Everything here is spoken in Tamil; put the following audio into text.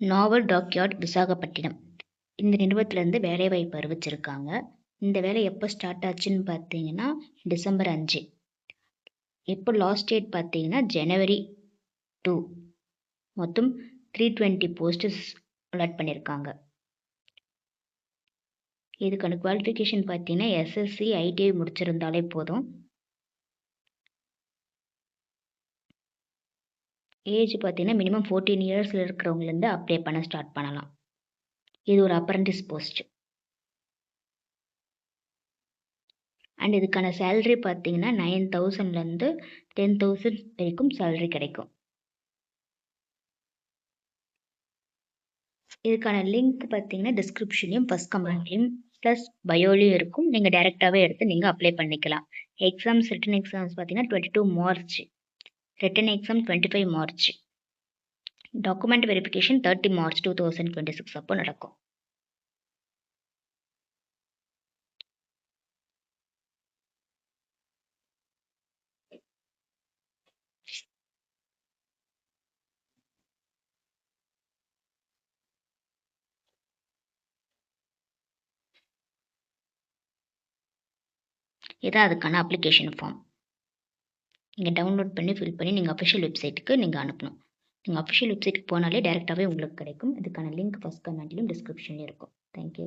நாவல் டாக்யார்ட் விசாகப்பட்டினம். இந்த நிறுவனத்துலேருந்து வேலைவாய்ப்பு அறிவிச்சிருக்காங்க. இந்த வேலை எப்போ ஸ்டார்ட் ஆச்சுன்னு பார்த்தீங்கன்னா டிசம்பர் அஞ்சு. இப்போ லாஸ்ட் டேட் பார்த்தீங்கன்னா ஜனவரி டூ மொத்தம் த்ரீ டுவெண்ட்டி போஸ்டர்ஸ் அலாட் பண்ணியிருக்காங்க இதுக்கான குவாலிஃபிகேஷன் பார்த்தீங்கன்னா எஸ்எஸ்சி ஐடிஐ முடிச்சிருந்தாலே போதும். ஏஜ் பார்த்தீங்கன்னா மினிமம் ஃபோர்டீன் இயர்ஸில் இருக்கிறவங்கலேருந்து அப்ளை பண்ண ஸ்டார்ட் பண்ணலாம். இது ஒரு அப்ரண்டிஸ் போஸ்ட் அண்ட் இதுக்கான சேல்ரி பார்த்தீங்கன்னா நைன் தௌசண்ட்லேருந்து டென் தௌசண்ட் வரைக்கும் சேல்ரி கிடைக்கும். இதுக்கான லிங்க் பார்த்தீங்கன்னா டிஸ்கிரிப்ஷன்லையும் ஃபஸ்ட் கமெண்ட்லையும் ப்ளஸ் பயோலையும் இருக்கும். நீங்கள் டேரெக்டாகவே எடுத்து நீங்கள் அப்ளை பண்ணிக்கலாம். எக்ஸாம்ஸ் ரிட்டன் எக்ஸாம்ஸ் பார்த்தீங்கன்னா twenty two March written exam twenty five March document verification thirty March two thousand twenty six அப்போ நடக்கும். இதான் அதுக்கான அப்ளிகேஷன் ஃபார்ம் நீங்கள் டவுன்லோட் பண்ணி ஃபில் பண்ணி நீங்கள் அஃபிஷியல் வெப்சைட்டுக்கு நீங்கள் அனுப்பணும். நீங்கள் அஃபிஷியல் வெப்சைட்டுக்கு போனாலே டேரெக்டாகவே உங்களுக்கு கிடைக்கும். இதுக்கான லிங்க் ஃபஸ்ட் கமெண்ட்லையும் டிஸ்கிரிப்ஷன்லேயும் இருக்கும். தேங்க்யூ